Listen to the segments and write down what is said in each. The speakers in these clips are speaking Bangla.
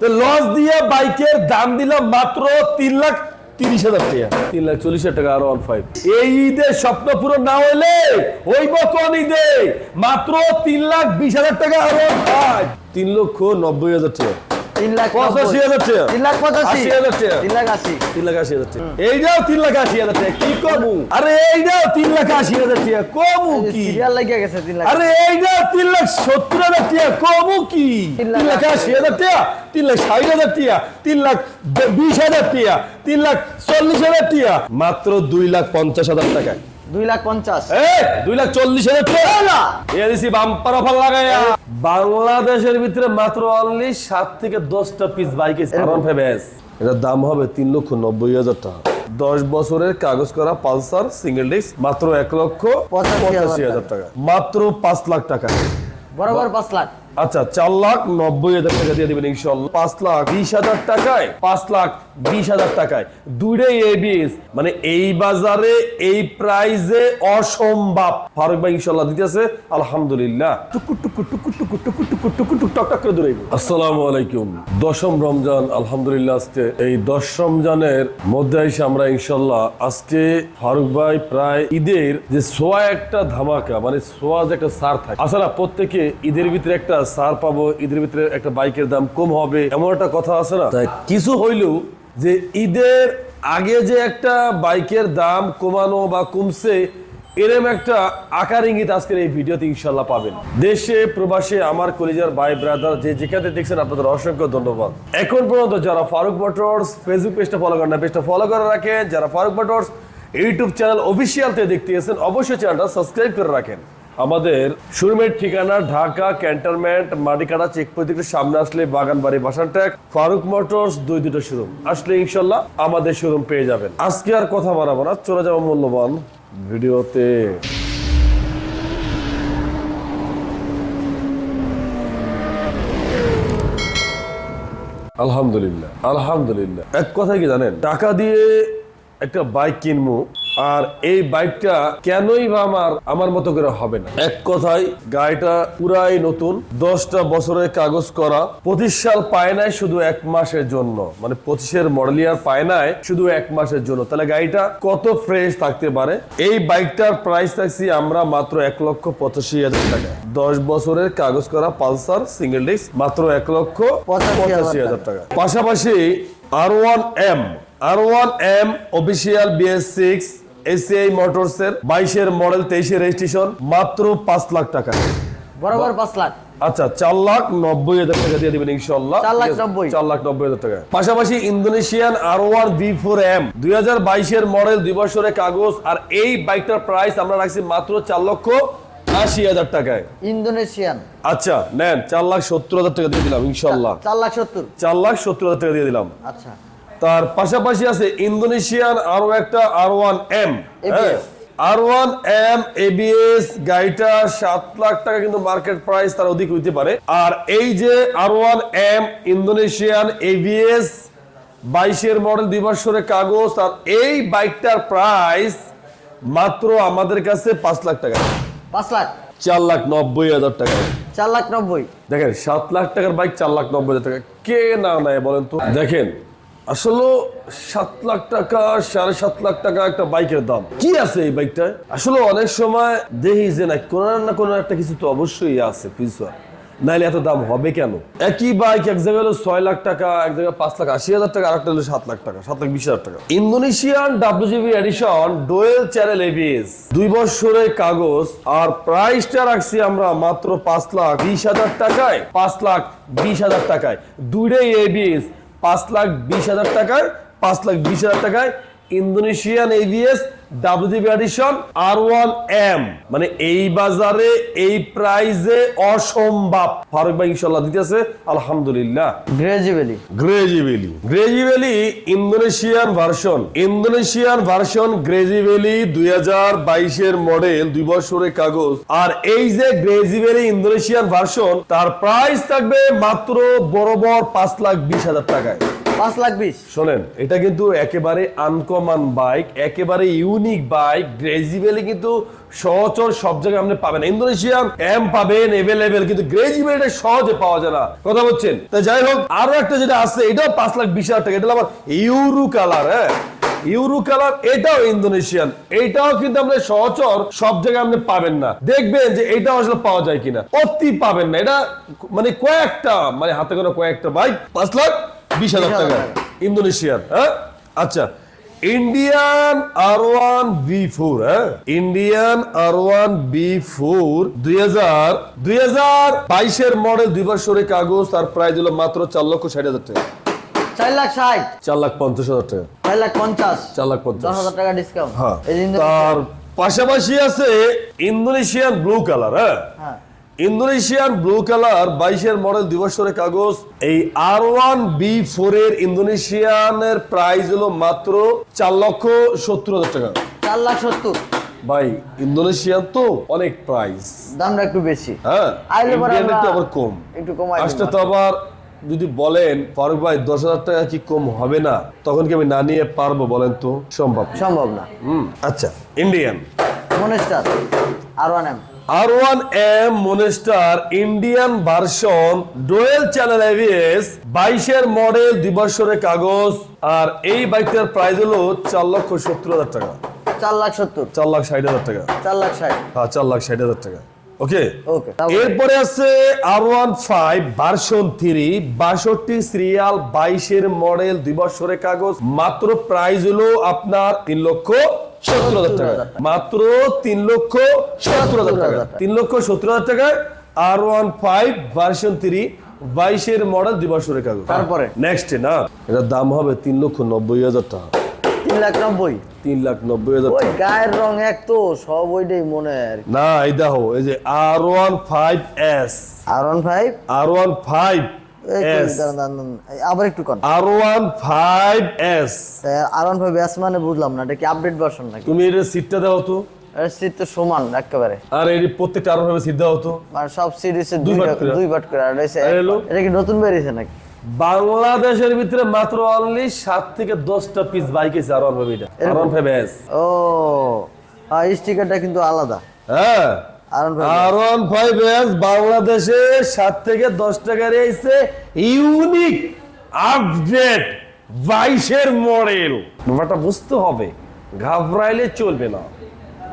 লস দিয়ে বাইকের দাম দিলাম মাত্র তিন লাখ তিরিশ হাজার টাকা। তিন লাখ চল্লিশ হাজার টাকা, আর অন ফাইভ এই ঈদে স্বপ্ন পূরণ না হলে ওই বকন ঈদে? মাত্র তিন লাখ বিশ হাজার টাকা, আর অন ফাইভ তিন লক্ষ নব্বই হাজার টাকা। তিন লাখ পঁচাশি হাজার টাকা তিন লাখ পঁচাশি হাজার টাকা তিন লাখ আশি তিন লাখ আশি হাজার টাকা এইটাও তিন লাখ আশি হাজার টাকা কি কমু আরে এইটাও তিন লাখ আশি হাজার টাকা কমু কি সিরিয়াল লাগিয়ে গেছে তিন লাখ আরে তিন লাখ সত্তর হাজার টাকা কমু কি তিন লাখ লাখ আশি হাজার টাকা তিন লাখ ষাট হাজার টাকা তিন লাখ বিশ হাজার টাকা তিন লাখ চল্লিশ হাজার মাত্র দুই লাখ পঞ্চাশ হাজার টাকায় দুই লাখ পঞ্চাশ। দুই লাখ চল্লিশ হাজার টাকা এ দিছি বাম্পার অফার লাগাইয়া। বাংলাদেশের ভিতরে মাত্র অনলি সাত থেকে দশটা পিস বাইক এটার দাম হবে তিন লক্ষ নব্বই হাজার টাকা। দশ বছরের কাগজ করা পালসার সিঙ্গেল ডিস্ক মাত্র এক লক্ষ পঁচাশি হাজার টাকা। মাত্র পাঁচ লাখ টাকা। বরাবর পাঁচ লাখ। আচ্ছা চার লাখ নব্বই হাজার টাকা দিয়ে দিবেন ইনশাল্লাহ পাঁচ লাখ বিশ হাজার টাকায়, পাঁচ লাখ বিশ হাজার টাকায়। দুইটাই এবিএস মানে এই বাজারে এই প্রাইজে অসম্ভব। ফারুক ভাই ইনশাল্লাহ দিতেছে, আলহামদুলিল্লাহ। টুকু টুকু টুকু টুকু টুকু টুকু টুকু, টুক, টক টক করে দূরে আসসালামু আলাইকুম। দশম রমজান, আলহামদুলিল্লাহ, আজকে এই দশ রমজানের মধ্যে এসে আমরা ইনশাল্লাহ আজকে ফারুক ভাই প্রায় ঈদের যে সোয়া একটা ধামাকা মানে সোয়া যে একটা সার থাকে। আসলে প্রত্যেকে ঈদের ভিতরে একটা সার পাবো, ঈদের ভিতরে একটা বাইকের দাম কম হবে, এমন একটা কথা আছে না? তাই কিছু হইলেও যে ঈদের আগে যে একটা বাইকের দাম কমানো বা কমছে, এরম একটা আকার ইঙ্গিত আজকের এই ভিডিওতে ইনশাল্লাহ পাবেন। দেশে, প্রবাসে আমার কলিজার ভাই ব্রাদার যে যেখানে দেখছেন, আপনাদের অসংখ্য ধন্যবাদ। এখন পর্যন্ত যারা ফারুক মোটরস ফেসবুক পেজটা ফলো করেন না পেজটা ফলো করে রাখেন। যারা ফারুক মোটরস ইউটিউব চ্যানেল অফিসিয়ালতে দেখতে গেছেন অবশ্যই চ্যানেলটা সাবস্ক্রাইব করে রাখেন। আমাদের শোরুমের ঠিকানা, ঢাকা, ক্যান্টনমেন্ট মাটিকাটা চেকপোস্ট সামনে আসলে বাগানবাড়ি বাসানট্যাক ফারুক মোটরস, দুই দুটো শোরুম। আসলে ইনশাল্লাহ আমাদের শোরুম পেয়ে যাবেন। আজকে আর কথা বাড়াবো না, চলে যাব মূল্যবান ভিডিওতে। আলহামদুলিল্লাহ আলহামদুলিল্লাহ। এক কথা কি জানেন, টাকা দিয়ে একটা বাইক কিনবো আর এই বাইকটা কেনই বা আমার আমার মতো করে হবে না। এক কথায় গাড়িটা পুরাই নতুন দশটা বছরের কাগজ করা পঁচিশ সাল পায় নাই শুধু এক মাসের জন্য। মানে পঁচিশের মডেলিয়ার পায় নাই শুধু এক মাসের জন্য। তাহলে গাড়িটা কত ফ্রেশ থাকতে পারে? এই বাইকটার প্রাইস থাকছি আমরা মাত্র এক লক্ষ পঁচাশি হাজার টাকা। দশ বছরের কাগজ করা পালসার সিঙ্গেল ডিস্ক মাত্র এক লক্ষ পঁচাশি হাজার টাকা। পাশাপাশি R one M R one M official BS six ACI motors এর বাইশের মডেল তেইশের রেজিস্ট্রেশন মাত্র পাঁচ লাখ টাকা। বরাবর পাঁচ লাখ। আচ্ছা চার লাখ নব্বই হাজার টাকা দিয়ে দিবেন ইনশাল্লাহ চার লাখ নব্বই। হাজার টাকা। পাশাপাশি Indonesian R one B four M দুই হাজার বাইশের মডেল দুই বছরের কাগজ আর এই বাইকটার প্রাইস আমরা রাখছি মাত্র চার লক্ষ আশি হাজার টাকায়। ইন্দোনেশিয়ান। আচ্ছা নেন চার লাখ সত্তর হাজার টাকা দিয়ে দিলাম ইনশাল্লাহ চার লাখ সত্তর। চার লাখ সত্তর হাজার টাকা দিয়ে দিলাম। আচ্ছা। তার পাশাপাশি আছে ইন্দোনেশিয়ান আরও একটা R one M R one M A B S গাড়িটা সাত লাখ টাকা কিন্তু মার্কেট প্রাইস তার অধিক হইতে পারে। আর এই যে R one M Indonesian A B S বাইশের মডেল দুই বছরের কাগজ আর এই বাইকটার প্রাইস মাত্র আমাদের কাছে পাঁচ লাখ টাকা। পাঁচ লাখ? চার লাখ নব্বই হাজার টাকা। চার লাখ নব্বই? দেখেন সাত লাখ টাকার বাইক চার লাখ নব্বই হাজার টাকা। কে না নেয় বলেন তো? দেখেন আসলে সাত লাখ টাকা, সাড়ে সাত লাখ টাকা একটা বাইকের দাম। কি আছে এই আসলে অনেক সময় দেখি যে না, কোনো না কোনো একটা কিছু তো অবশ্যই আছে নাইলে এত দাম হবে কেন? একই বাইক এক জায়গায় হলো ছয় লাখ টাকা, এক জায়গায় পাঁচ লাখ, আশি হাজার টাকা, আরেকটা হলো সাত লাখ টাকা, সাত লাখ, বিশ হাজার টাকা। Indonesian W G B edition dual channel A B S দুই বছরের কাগজ, আর প্রাইসটা রাখছি আমরা মাত্র পাঁচ লাখ বিশ হাজার টাকায়, পাঁচ লাখ বিশ হাজার টাকায়। দুইটাই এবিএস পাঁচ লাখ বিশ হাজার টাকায় পাঁচ লাখ বিশ হাজার টাকায় Indonesian A V S W D B edition R one M মানে এই বাজারে এই প্রাইজে অসম্ভব। ফারুক ভাই ইনশাল্লাহ দিতেছে আলহামদুলিল্লাহ। ইন্দোনেশিয়ান ভার্সন ইন্দোনেশিয়ান ভার্সন গ্রেজিভেলি দুই হাজার বাইশের মডেল দুই বছরের কাগজ। আর এই যে গ্রেজিভেলি ইন্দোনেশিয়ান ভার্সন তার প্রাইস থাকবে মাত্র বরাবর পাঁচ লাখ বিশ হাজার টাকায়। পাঁচ লাখ বিশ। শোনেন, এটা কিন্তু একেবারে আনকমন বাইক একেবারে ইউনিক বাইক গ্রেজিবেলি কিন্তু সব জায়গায় আপনি পাবেন। ইন্দোনেশিয়ান এম পাবেন এভেলেবেল কিন্তু গ্রেজিবেল এটা সহজে পাওয়া যায় না। কথা বলছেন? তা যাই হোক, আরও একটা যেটা আছে, এটাও পাঁচ লাখ বিশ হাজার টাকা, এটা আবার ইউরু কালার হ্যাঁ? ইউরো কালার এটাও ইন্দোনেশিয়ান, এটাও কিন্তু আপনি সহচর সব জায়গায় আপনি পাবেন না। দেখবেন যে এটাও আসলে পাওয়া যায় কিনা। অতি পাবেন না, এটা মানে কয়েকটা মানে হাতে করে কয়েকটা বাইক পাঁচ লাখ বিশ হাজার টাকা। ইন্দোনেশিয়ান হ্যাঁ? আচ্ছা Indian R one B four হ্যাঁ? Indian R one B four দুই হাজার দুই হাজার বাইশের মডেল দুই বছরের কাগজ তার প্রাইস হলো মাত্র চার লক্ষ ষাট হাজার টাকা। চার লাখ ষাট। চার লাখ পঞ্চাশ হাজার টাকা। চার লাখ পঞ্চাশ। চার লাখ পঞ্চাশ। হাজার টাকা ডিসকাউন্ট হ্যাঁ। তার পাশাপাশি আছে ইন্দোনেশিয়ান ব্লু কালার হ্যাঁ? হ্যাঁ। ইন্দোনেশিয়ান ব্লু কালার বাইশের মডেল দুই বছরের কাগজ। এই আর ওয়ান বি ফোর এর ইন্দোনেশিয়ানের প্রাইস হলো মাত্র চার লক্ষ সত্তর হাজার টাকা। চার লাখ সত্তর। ভাই ইন্দোনেশিয়ান তো অনেক প্রাইস দামটা একটু বেশি। হ্যাঁ আমরা আবার কম। একটু কমাই আসলে দিবো। তো আবার যদি বলেন ফারুক ভাই দশ হাজার টাকা কি কম হবে না? তখন কি আমি না নিয়ে পারব বলেন তো? সম্ভব সম্ভব না। হুম আচ্ছা Indian monster R one M R one M monster Indian version dual channel A V S বাইশের মডেল দুই বছরের কাগজ আর এই বাইকটার প্রাইস হলো চার লক্ষ সত্তর হাজার টাকা। চার লাখ সত্তর। চার লাখ ষাট হাজার টাকা। চার লাখ ষাট। হ্যাঁ চার লাখ ষাট হাজার টাকা। ওকে ওকে এরপরে আছে R one five version three বাষট্টি সিরিয়াল বাইশের মডেল দুই বছরের কাগজ মাত্র প্রাইস হলো আপনার তিন লক্ষ সত্তর হাজার টাকা। মাত্র তিন লক্ষ সত্তর হাজার টাকা। তিন লক্ষ সত্তর হাজার টাকায় R one five version three বাইশের মডেল দুই বছরের কাগজ তারপরে? নেক্সট না? এটার দাম হবে তিন লক্ষ নব্বই হাজার টাকা। তিন লাখ নব্বই? তিন লাখ নব্বই হাজার ওই গায়ের রং এক তো সব ওইটাই মনে হয় না এই দেখো এই যে R one five S R one five R one five আবার একটু কন। R one five S R one five S মানে বুঝলাম না এটা কি আপডেট ভার্সন নাকি? তুমি এর সিটটা দাও তো। সিট তো সমান একেবারে। আর এর প্রত্যেকটা আরও ভাবে সিট দাও তো। মানে সব সিরিজে দুই দুই ভাট ভাট করে। দুই ভাট করে। আর হইছে আর এক এলো? ভাট। এটা কি নতুন বেরিয়েছে নাকি? বাংলাদেশের ভিতরে মাত্র অনলি সাত থেকে দশটা পিস বাইক আছে আর ওয়ান ফাইভ এটা আর ওয়ান ফাইভ এস ও এই স্টিকারটা কিন্তু আলাদা। হ্যাঁ। ফাইভ বাংলাদেশে সাত থেকে দশ ইউনিক বাইশের মডেল। বুঝতে হবে ঘাবড়াইলে চলবে না।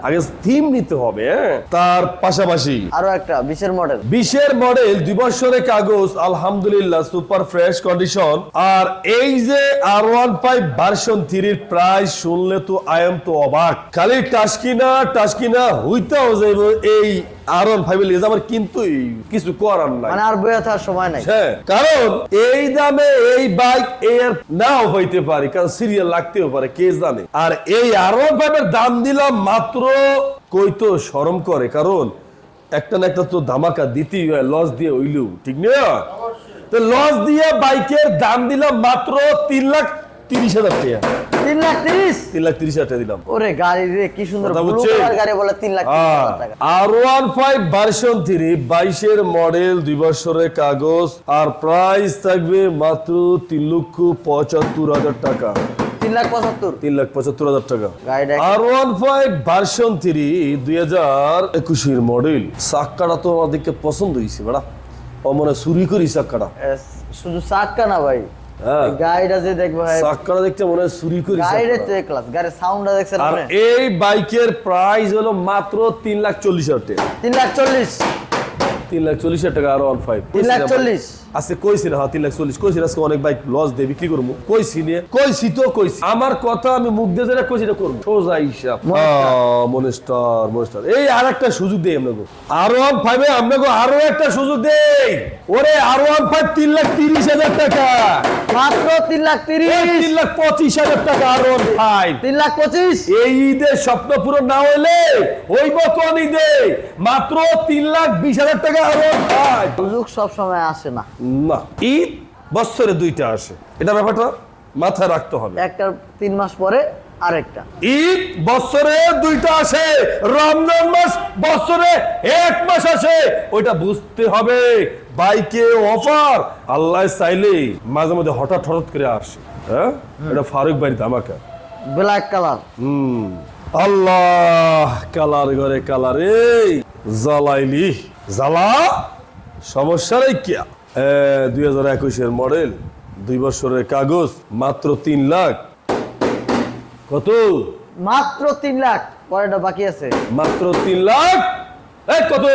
আগে থিম নিতে হবে হ্যাঁ? তার পাশাপাশি আরও একটা বিশের মডেল বিশের মডেল দুই বছরের কাগজ আলহামদুলিল্লাহ সুপার ফ্রেশ কন্ডিশন আর এই যে আর ওয়ান ফাইভ ভার্সন থ্রির প্রাইস শুনলে তো আই এম তো অবাক। খালি টাস্কিনা টাস্কিনা হইতেও যাইব এই আর ওয়ান ফাইভ আমার কিন্তু কিছু করার নাই। মানে আর বইয়া থাকার সময় নাই। হ্যাঁ কারণ এই দামে এই বাইক এর নাও হইতে পারে কারণ সিরিয়াল লাগতেও পারে কে জানে? আর এই আর ওয়ান ফাইভের দাম দিলাম মাত্র কই তো সরম করে কারণ একটা না একটা তো ধামাকা দিতেই হয় লস দিয়ে হইলেও ঠিক না? তো লস দিয়ে বাইকের দাম দিলাম মাত্র তিন লাখ তিরিশ হাজার টাকা। তিন লাখ তিরিশ? তিন লাখ তিরিশ হাজার টাকা দিলাম। ওরে গাড়ি রে কি সুন্দর গাড়ি বলে তিন lakh R one five version three বাইশের মডেল দুই বছরের কাগজ আর প্রাইস থাকবে মাত্র তিন লক্ষ পঁচাত্তর হাজার টাকা। তিন লাখ পঁচাত্তর? তিন লাখ পঁচাত্তর হাজার টাকা। R one five version three দুই হাজার একুশের মডেল চাক্কাটা তো আমাদেরকে পছন্দ হয়েছে বেড়া। ও মনে চুরি করি চাক্কাটা এস, শুধু চাক্কা না ভাই। গাড়িটা যে দেখবে চাক্কাটা দেখতে মনে হয় চুরি করি গাড়িটা তো ক্লাস গাড়ির সাউন্ডটা দেখছেন আর এই বাইকের প্রাইস হলো মাত্র তিন লাখ চল্লিশ হাজার টাকা। তিন লাখ চল্লিশ। তিন লাখ চল্লিশ হাজার টাকা আর ওয়ান ফাইভ তিন লাখ চল্লিশ। আজকে কইছি না হ্যাঁ তিন লাখ চল্লিশ। কইছি আজকে অনেক বাইক লস দিয়ে বিক্রি করব। কইছি নিয়ে কইছি তো কইছি। আমার কথা আমি মুখ দিয়ে যেটা কইছি এটা করব। সোজা হিসাব। মনেস্টার মনেস্টার এই আর একটা সুযোগ দেই আপনাকে। আর ওয়ান ফাইভে আপনাকে আরও একটা সুযোগ দেই। ওরে আর ওয়ান ফাইভ তিন লাখ তিরিশ হাজার টাকা। মাত্র তিন লাখ তিরিশ। তিন লাখ পঁচিশ হাজার টাকা আর ভাই তিন লাখ পঁচিশ। এই ঈদের স্বপ্ন পূরণ না হইলে ওই কোন ঈদে? মাত্র তিন লাখ বিশ হাজার টাকা আর ভাই সুযোগ সবসময় আসে না। না ঈদ বছরে দুইটা আসে। এটা ব্যাপারটা মাথায় রাখতে হবে। একটা তিন মাস পরে আরেকটা। ঈদ বছরে দুইটা আসে রমজান মাস বছরে এক মাস আসে। ওইটা বুঝতে হবে বাইকে অফার। আল্লাহ চাইলে মাঝে মধ্যে হঠাৎ হঠাৎ করে আসে হ্যাঁ? এটা ফারুক বাড়িতে আমাকে। ব্ল্যাক কালার হুম। আল্লাহ কালার ঘরে কালার এই জ্বালাইলি। জ্বালা? সমস্যা নেই কিয়া? দুই হাজার একুশের মডেল দুই বছরের কাগজ মাত্র তিন লাখ। কত? মাত্র তিন লাখ। পরেরটা বাকি আছে। মাত্র তিন লাখ? এই কত?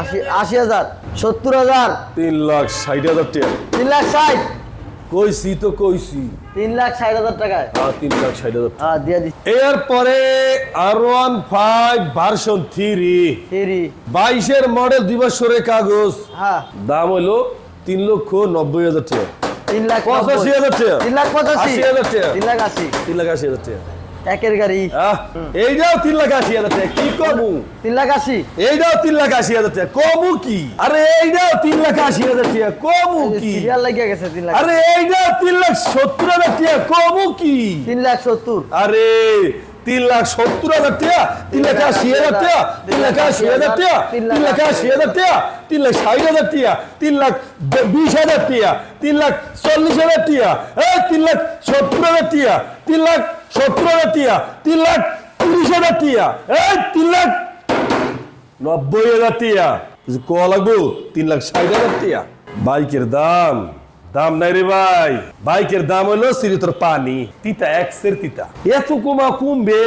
আশি আশি হাজার সত্তর হাজার। তিন লাখ ষাট হাজার টাকা। তিন লাখ ষাট। কইছি তো কইছি। তিন লাখ ষাট হাজার টাকায়। হ্যাঁ তিন লাখ ষাট হাজার হ্যাঁ দিয়ে দিচ্ছি। এরপরে R one five version three three বাইশের মডেল দুই বছরের কাগজ। হ্যাঁ। দাম হলো তিন লক্ষ নব্বই হাজার টাকা। তিন লাখ পঁচাশি। হাজার টাকা তিন লাখ পঁচাশি হাজার টাকা তিন লাখ আশি তিন লাখ আশি হাজার টাকা একের গাড়ি এইটাও তিন লাখ আশি হাজার টাকা কি কমু তিন লাখ আশি এইটাও তিন লাখ আশি হাজার টাকা কমু কি আরে এইটাও তিন লাখ আশি হাজার টাকা কমু কি সিরিয়াল লাগিয়ে গেছে তিন লাখ আরে এইটাও তিন লাখ সত্তর হাজার টাকা কমু কি তিন লাখ সত্তর আরে তিন লাখ সত্তর হাজার টাকা তিন লাখ আশি হাজার টাকা তিন লাখ আশি হাজার টাকা তিন লাখ আশি হাজার টাকা তিন লাখ ষাট হাজার টাকা তিন লাখ বিশ হাজার টাকা তিন লাখ চল্লিশ হাজার টাকা এই তিন লাখ সত্তর হাজার টাকা তিন লাখ সত্তর হাজার টাকা তিন লাখ তিরিশ হাজার টাকা এই তিন লাখ নব্বই হাজার টিয়া কিছু কোয়া লাগবো তিন লাখ ষাট হাজার টিয়া বাইকের দাম দাম নাই রে ভাই। বাইকের দাম হলো সিরিতর পানি তিতা এক্সের তিতা। এত কমা কমবে?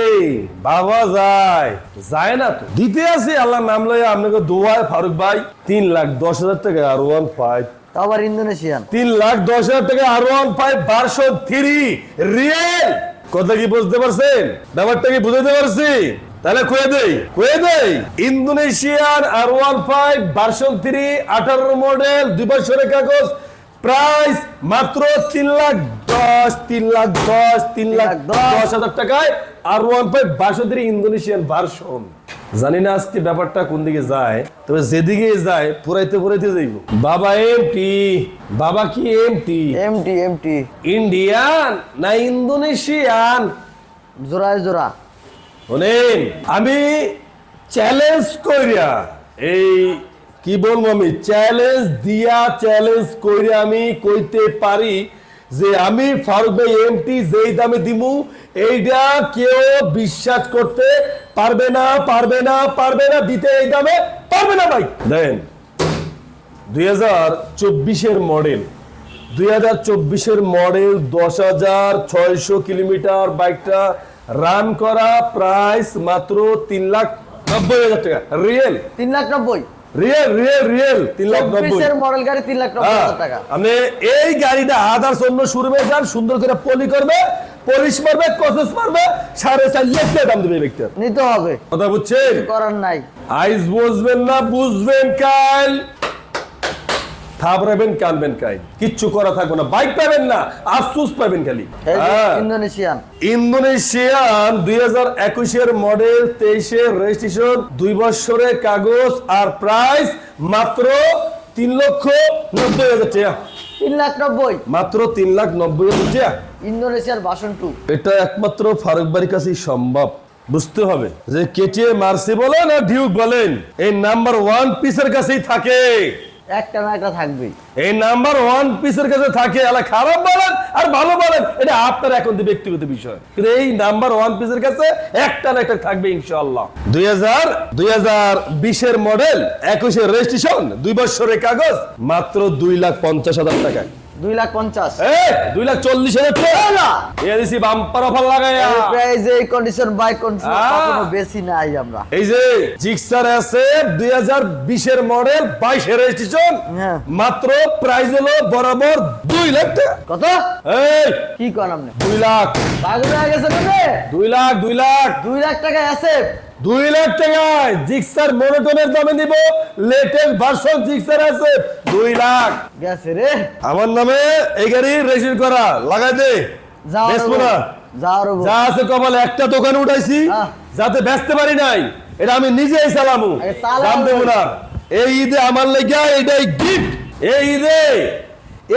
বাবা যায়। যায় না তো। দিতে আছে আল্লাহ নাম লয় আপনাকে দোয়ায় ফারুক ভাই তিন লাখ দশ হাজার টাকা আর ওয়ান ফাইভ আবার ইন্দোনেশিয়ান? তিন লাখ দশ হাজার টাকা আর ওয়ান ফাইভ বারশো থ্রি রিয়েল কথা কি বুঝতে পারছেন? ব্যাপারটা কি বুঝতে পারছি? তাহলে কয়ে দেই কয়ে দেই। ইন্দোনেশিয়ার R one five version three আঠারো মডেল দুই বছরের কাগজ প্রাইস মাত্র তিন লাখ দশ তিন লাখ দশ তিন লাখ দশ। হাজার টাকায় R one version three Indonesian version জানি না আজকে ব্যাপারটা কোন দিকে যায় তবে যেদিকে যায় পুরাইতে পুরাইতে যাইব। বাবা এমটি বাবা কি এমটি এমটি এমটি ইন্ডিয়ান না ইন্দোনেশিয়ান? জোড়ায় জোড়া। শোনেন আমি চ্যালেঞ্জ কইরা এই কি বলব আমি? চ্যালেঞ্জ দিয়া চ্যালেঞ্জ কইরা আমি কইতে পারি যে আমি ফারুক ভাই এমটি যেই দামে দিমু এইটা কেউ বিশ্বাস করতে পারবে না পারবে না পারবে না দিতে এই দামে পারবে না ভাই। দেন দুই হাজার চব্বিশের মডেল দুই হাজার চব্বিশের মডেল দশ হাজার ছয়শো কিলোমিটার বাইকটা রান করা প্রাইস মাত্র তিন লাখ নব্বই হাজার টাকা। রিয়েল তিন লাখ নব্বই। রিয়েল রিয়েল রিয়েল তিন লাখ নব্বই। মডেল গাড়ি তিন লাখ নব্বই হ্যাঁ, টাকা। আপনি এই গাড়িটা আদার্স অন্য শুরুমে যান সুন্দর করে পলি করবে পলিশ মারবে কসস মারবে সাড়ে চার লাখ টাকা দাম দেবে ব্যক্তির। নিতে হবে। কথা বুঝছেন? করার নাই। আইস বুঝবেন না বুঝবেন কাল। থাবড়াবেন কানবেন কিচ্ছু করা থাকবে না। বাইক পাবেন না আফসোস পাবেন খালি। হ্যাঁ। ইন্দোনেশিয়ান। ইন্দোনেশিয়ান দুই হাজার একুশের মডেল তেইশের রেজিস্ট্রেশন দুই বছরের কাগজ আর প্রাইস মাত্র তিন লক্ষ নব্বই হাজার টাকা। তিন লাখ নব্বই। মাত্র তিন লাখ নব্বই হাজার টাকা। ইন্দোনেশিয়ার ভাষণ টু। এটা একমাত্র ফারুক বাড়ির কাছেই সম্ভব। বুঝতে হবে যে কেটিএ মার্সি বলেন আর ডিউক বলেন। এই নাম্বার ওয়ান পিসের কাছেই থাকে। একটা না একটা থাকবেই। এই নাম্বার ওয়ান পিসের কাছে থাকে আলা খারাপ বলেন আর ভালো বলেন, এটা আপনার এখন ব্যক্তিগত বিষয়। কিন্তু এই নাম্বার ওয়ান পিসের কাছে একটা না একটা থাকবে ইনশাআল্লাহ। দুই হাজার দুই হাজার বিশের মডেল একুশের রেজিস্ট্রেশন দুই বছরের কাগজ, মাত্র দুই লাখ পঞ্চাশ হাজার টাকায়। দুই লাখ পঞ্চাশ। দুই লাখ চল্লিশ হাজার টাকা। এ বাম্পার অফার লাগাইয়া। প্রাইস এই কন্ডিশন বাইক কন্ডিশন বেশি নাই আমরা। এই যে জিক্সার আছে দুই হাজার বিশের মডেল বাইশের রেজিস্ট্রেশন হ্যাঁ। মাত্র প্রাইস হলো বরাবর দুই লাখ টাকা। কত? এই। কি কর আপনি? দুই লাখ। পাগল হয়ে গেছে দুই লাখ দুই লাখ। দুই লাখ টাকা আছে। দুই লাখ টাকায় জিক্সার মনোটনের দামে দিব লেটেস্ট ভার্সন জিক্সার আছে দুই লাখ। গেছে রে। আমার নামে এই গাড়ি রেজিস্ট্রেশন করা লাগাই দে। বউ। না। যাও যা আছে কপালে একটা দোকানে উঠাইছি যাতে বেচতে পারি নাই। এটা আমি নিজেই চালামু। দাম দেবো না। এই ঈদে আমার লেগে এটাই গিফট এই ঈদে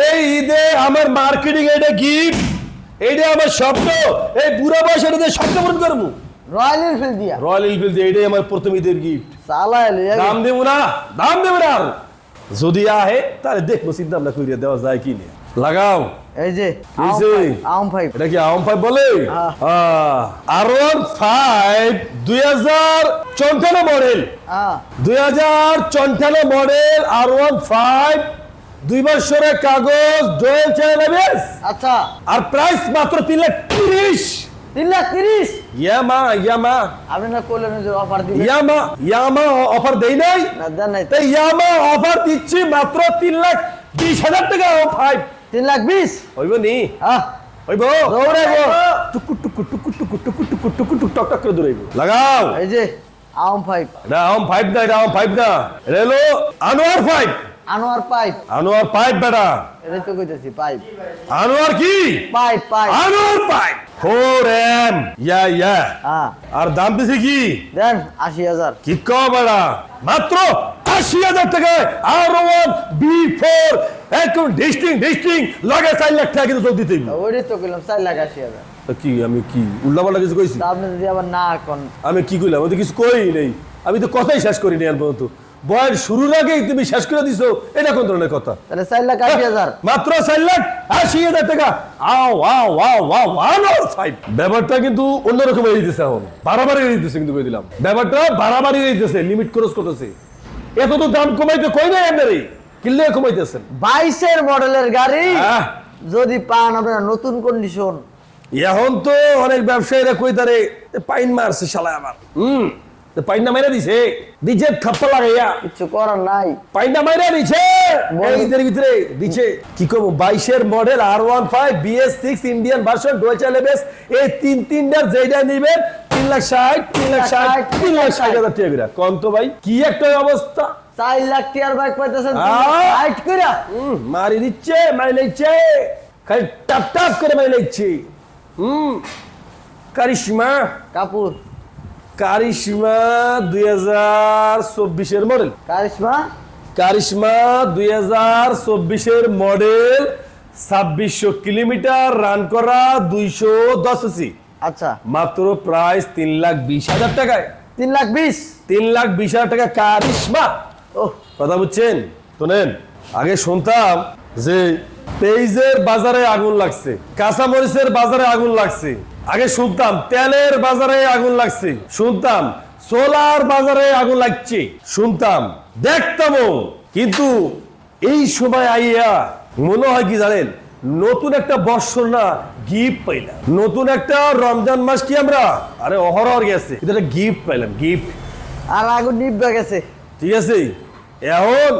এই ঈদে আমার মার্কেটিং এটা গিফট এইটা আমার স্বপ্ন। এই বুড়া বয়সে এটা দিয়ে স্বপ্ন পূরণ করব। রয়্যাল এনফিল্ড দিয়া। রয়্যাল এনফিল্ড এটাই আমার প্রথম ঈদের গিফট চালায় দাম দেবো না দাম দেবো না যদি আহে তাহলে দেখব চিন্তা ভাবনা করিয়া দেওয়া যায় কি নিয়ে লাগাও। এই যে আম ফাইভ এটা কি আম ফাইভ বলে। আর ওয়ান ফাইভ দুই হাজার মডেল হ্যাঁ। দুই হাজার চৌঠানো মডেল আর ওয়ান ফাইভ দুই বছরের কাগজ ডোয়েল চ্যানেল আচ্ছা। আর প্রাইস মাত্র তিন লাখ তিরিশ। তিন লাখ তিরিশ। ইয়ামা ইয়ামা। আপনি না করলেন যে অফার দিবেন। ইয়ামা ইয়ামা অফার দেই নাই? না দেন নাই। তাই ইয়ামা অফার দিচ্ছি মাত্র তিন লাখ বিশ হাজার টাকা ফাইভ তিন লাখ বিশ? হইব নি? হ্যাঁ হইব। দৌড়াইবো। টুকু টুকু টুকু টুকু টুকু টুকু টুকু টুক টক টক করে দৌড়াইব। লাগাও। এই যে আম ফাইভ এটা আম ফাইভ না এটা আম ফাইভ না। এটা হলো Anwar five Anwar pipe. Anwar pipe বেটা। এটাই তো কইতেছি পাইপ। আনোয়ার কি? Pipe pipe. Anwar pipe. Four M. Yeah yeah. হ্যাঁ। আর দাম দিছে কি? দেন আশি হাজার। কি কম বেটা? মাত্র আশি হাজার টাকায় আর ওয়ান বি ফোর। একদম ডিস্টিং ডিস্টিং। লগে চার লাখ টাকা কিন্তু চোখ দিতেই ওইটাই তো কইলাম চার লাখ আশি হাজার। কি আমি কি উল্লাপাল্লা কিছু কইছি? আপনি যদি আবার না কোন। আমি কি কইলাম? আমি তো কিছু কই নেই। আমি তো কথাই শেষ করিনি আর পর্যন্ত। বয়ের শুরুর আগেই তুমি শেষ করে দিছো এটা কোন ধরনের কথা। তাহলে চার লাখ আশি হাজার। মাত্র চার লাখ আশি হাজার টাকা। আও আও আও আও আও ফাইভ ব্যাপারটা কিন্তু অন্যরকম হয়ে দিতেছে এখন। বাড়াবাড়ি হয়ে দিতেছে কিন্তু কই দিলাম। ব্যাপারটা বাড়াবাড়ি হয়ে দিতেছে লিমিট ক্রস করতেছে। এত তো দাম কমাইতে কই নাই আপনারই কিনলে কমাইতেছেন। বাইশের মডেলের গাড়ি আহ, যদি পান আপনারা নতুন কন্ডিশন এখন তো অনেক ব্যবসায়ীরা কই তারে পাইন মারছে শালা আমার। হুম। এ মাইরা দিছে দিছে থাপ্পা লাগাইয়া কিছু করার নাই। পাইনটা মাইরা দিছে এইদের ভিতরে দিছে কি মডেল ইন্ডিয়ান ভার্সন এই তিন তিনটার যেটা নিবেন লাখ লাখ লাখ হাজার টাকা তো ভাই একটা অবস্থা? চার লাখ টিয়ার বাইক পাইতেছেন হাইট কইরা। মারি দিচ্ছে মারি নিচ্ছে খালি টাপ টাপ করে মারি নিচ্ছে হুম কারিশমা। কাপুর। কারিশমা দুই হাজার চব্বিশের মডেল কারিশমা? কারিশমা দুই হাজার চব্বিশের মডেল ছাব্বিশশো কিলোমিটার রান করা দুইশো দশ সি আচ্ছা। মাত্র প্রাইস তিন লাখ বিশ হাজার টাকায়। তিন লাখ বিশ? তিন লাখ বিশ হাজার টাকা কারিশমা। ও কথা বুঝছেন? শোনেন আগে শুনতাম যে পেঁয়াজের বাজারে আগুন লাগছে কাঁচামরিচের বাজারে আগুন লাগছে। আগে শুনতাম তেলের বাজারে আগুন লাগছে। শুনতাম সোলার বাজারে আগুন লাগছে। শুনতাম দেখতামও কিন্তু এই সময় আইয়া মনে হয় কি জানেন নতুন একটা বর্ষর না গিফট পাইলাম। নতুন একটা রমজান মাস কি আমরা? আরে অহরহর গেছে। কিন্তু একটা গিফট পাইলাম গিফট আর আগুন নিভবে গেছে। ঠিক আছে? এখন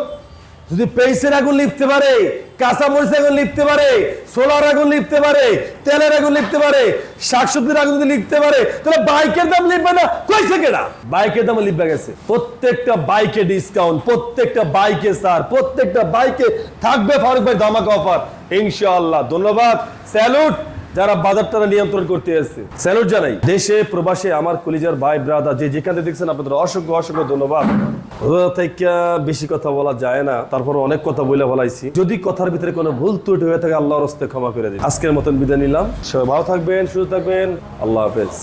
যদি পেইসের আগুন লিখতে পারে কাঁচা মরিচ আগুন লিখতে পারে সোলার আগুন লিখতে পারে, তেলের আগুন লিখতে পারে, শাকসবজির আগুন যদি লিখতে পারে, তাহলে বাইকের দাম লিখবে না? কইছে কেনা বাইকের দাম লিখবে গেছে। প্রত্যেকটা বাইকে ডিসকাউন্ট প্রত্যেকটা বাইকে স্যার প্রত্যেকটা বাইকে থাকবে ফারুক ভাই ধামাকা অফার ইনশাআল্লাহ, ধন্যবাদ। স্যালুট যারা বাজারটা নিয়ন্ত্রণ করতে এসেছে। স্যালুট জানাই, দেশে, প্রবাসে আমার কলিজার ভাই ব্রাদার যে যেখানে দেখছেন, আপনাদের অসংখ্য অসংখ্য ধন্যবাদ। থেকে বেশি কথা বলা যায় না তারপর অনেক কথা বলে বলাইছি যদি কথার ভিতরে কোনো ভুল ত্রুটি হয়ে থাকে, আল্লাহর হস্তে ক্ষমা করে দিন। আজকের মতন বিদায় নিলাম। সবাই ভালো থাকবেন, সুস্থ থাকবেন। আল্লাহ হাফেজ।